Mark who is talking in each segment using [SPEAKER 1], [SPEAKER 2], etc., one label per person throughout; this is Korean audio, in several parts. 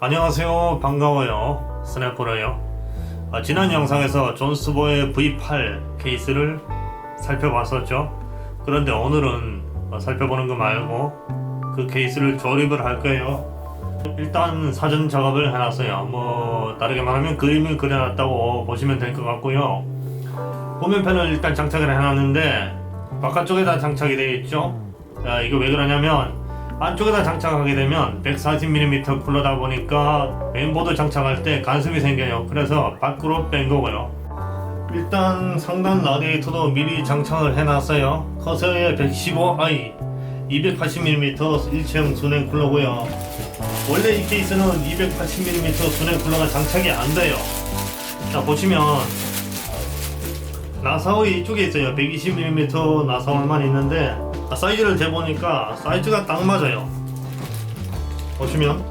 [SPEAKER 1] 안녕하세요. 반가워요. 스냅퍼로요. 아, 지난 영상에서 존스보의 V8 케이스를 살펴봤었죠. 그런데 오늘은 어, 살펴보는 거 말고 그 케이스를 조립을 할 거예요. 일단 사전 작업을 해놨어요. 뭐 다르게 말하면 그림을 그려놨다고 보시면 될 것 같고요. 후면편을 일단 장착을 해놨는데 바깥쪽에다 장착이 되어 있죠? 자, 이거 왜 그러냐면 안쪽에다 장착하게 되면 140mm 쿨러다 보니까 메인보드 장착할 때 간섭이 생겨요. 그래서 밖으로 뺀 거고요. 일단 상단 라디에이터도 미리 장착을 해놨어요. 커서의 115i 280mm 일체형 순행 쿨러고요. 원래 이 케이스는 280mm 순행 쿨러가 장착이 안 돼요. 자 보시면 나사오이 이쪽에 있어요. 120mm 나사오만 있는데 아, 사이즈를 재보니까 사이즈가 딱 맞아요. 보시면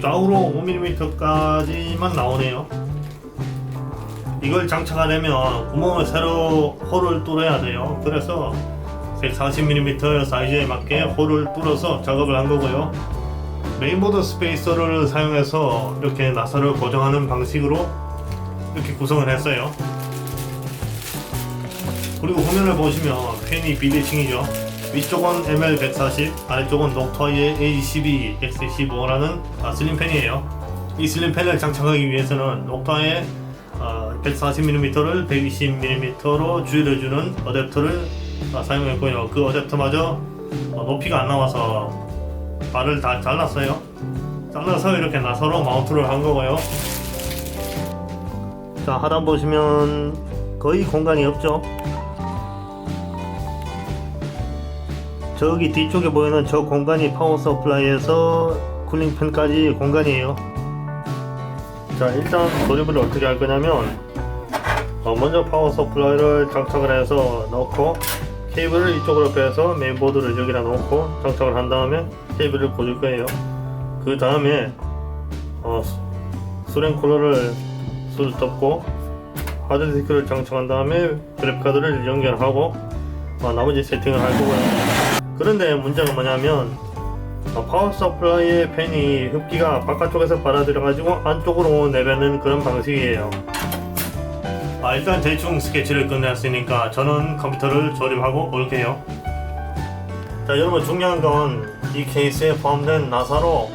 [SPEAKER 1] 좌우로 5mm까지만 나오네요. 이걸 장착하려면 구멍을 새로 홀을 뚫어야 돼요. 그래서 140mm 사이즈에 맞게 홀을 뚫어서 작업을 한 거고요. 메인보드 스페이서를 사용해서 이렇게 나사를 고정하는 방식으로 이렇게 구성을 했어요. 그리고 후면을 보시면 펜이 비대칭이죠. 위쪽은 ML140, 아래쪽은 녹터의 A12, X15라는 아, 슬림펜이에요. 이 슬림펜을 장착하기 위해서는 녹타의 140mm를 120mm로 줄여주는 어댑터를 아, 사용했고요. 그 어댑터마저 어, 높이가 안 나와서 발을 다 잘랐어요. 잘라서 이렇게 나사로 마운트를 한 거고요. 자 하단 보시면 거의 공간이 없죠. 저기 뒤쪽에 보이는 저 공간이 파워 서플라이에서 쿨링팬까지 공간이에요. 자 일단 조립을 어떻게 할 거냐면 어, 먼저 파워 서플라이를 장착을 해서 넣고 케이블을 이쪽으로 빼서 메인보드를 여기다 놓고 장착을 한 다음에 케이블을 꽂을 거예요. 그 다음에 어, 수- 수랭 쿨러를 술 덮고 하드 디스크를 장착한 다음에 그래픽카드를 연결하고 어, 나머지 세팅을 할 거고요. 그런데 문제가 뭐냐면 어, 파워 서플라이의 팬이 흡기가 바깥쪽에서 빨아들여가지고 안쪽으로 내뱉는 그런 방식이에요. 아, 일단 대충 스케치를 끝냈으니까 저는 컴퓨터를 조립하고 올게요. 자 여러분 중요한 건 이 케이스에 포함된 나사로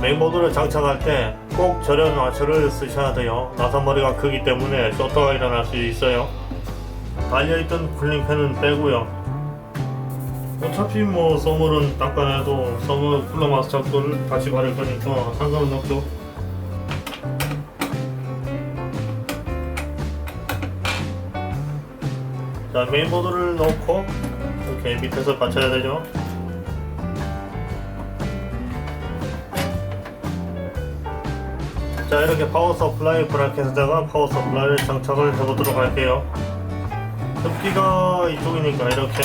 [SPEAKER 1] 메인보드를 장착할 때꼭 절연 와셔를 쓰셔야 돼요. 나사 머리가 크기 때문에 쇼트가 일어날 수 있어요. 달려있던 쿨링팬은 빼고요. 어차피 뭐 썸물은 닦아내도 썸물 쿨러 마스터를 다시 바를 거니까 상관은 없죠. 자 메인보드를 넣고 이렇게 밑에서 받쳐야 되죠. 자 이렇게 파워 서플라이 브라켓에다가 파워 서플라이를 장착을 해보도록 할게요. 흡기가 이쪽이니까 이렇게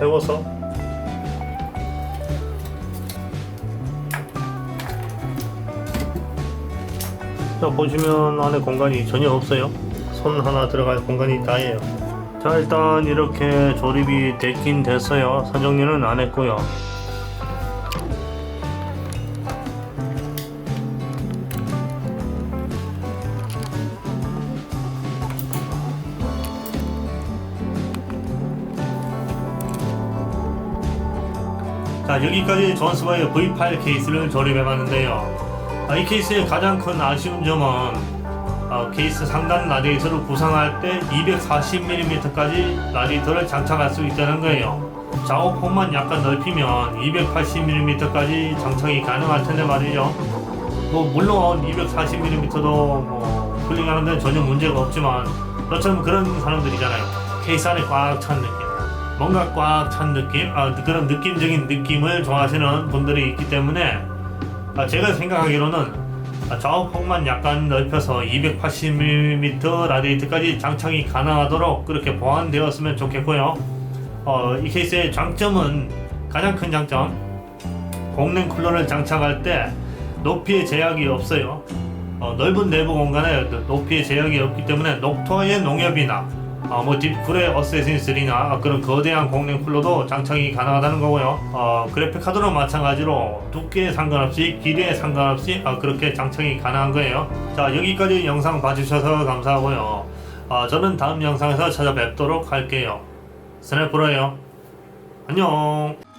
[SPEAKER 1] 세워서. 자 보시면 안에 공간이 전혀 없어요. 손 하나 들어갈 공간이 다예요. 자 일단 이렇게 조립이 됐긴 됐어요. 사정리는 안 했고요 자 여기까지 존스바의 V8 케이스를 조립해봤는데요. 아, 이 케이스의 가장 큰 아쉬운 점은 아, 케이스 상단 라디에이터를 구성할 때 240mm까지 라디에이터를 장착할 수 있다는 거예요. 좌우폭만 약간 넓히면 280mm까지 장착이 가능할 텐데 말이죠. 뭐 물론 240mm도 뭐 쿨링하는데 전혀 문제가 없지만 저처럼 그런 사람들이잖아요. 케이스 안에 꽉 찬 느낌. 뭔가 꽉 찬 느낌, 아, 그런 느낌적인 느낌을 좋아하시는 분들이 있기 때문에 아, 제가 생각하기로는 아, 좌우폭만 약간 넓혀서 280mm 라디에이트까지 장착이 가능하도록 그렇게 보완되었으면 좋겠고요. 어, 이 케이스의 장점은 가장 큰 장점 공랭 쿨러를 장착할 때 높이의 제약이 없어요. 어, 넓은 내부 공간에 높이의 제약이 없기 때문에 녹토의 농협이나 어, 뭐 딥쿨의 어세신 3나 그런 거대한 공랭 쿨러도 장착이 가능하다는 거고요. 어, 그래픽 카드로 마찬가지로 두께에 상관없이 길이에 상관없이 어, 그렇게 장착이 가능한 거예요. 자 여기까지 영상 봐주셔서 감사하고요. 어, 저는 다음 영상에서 찾아뵙도록 할게요. 스냅프로예요. 안녕.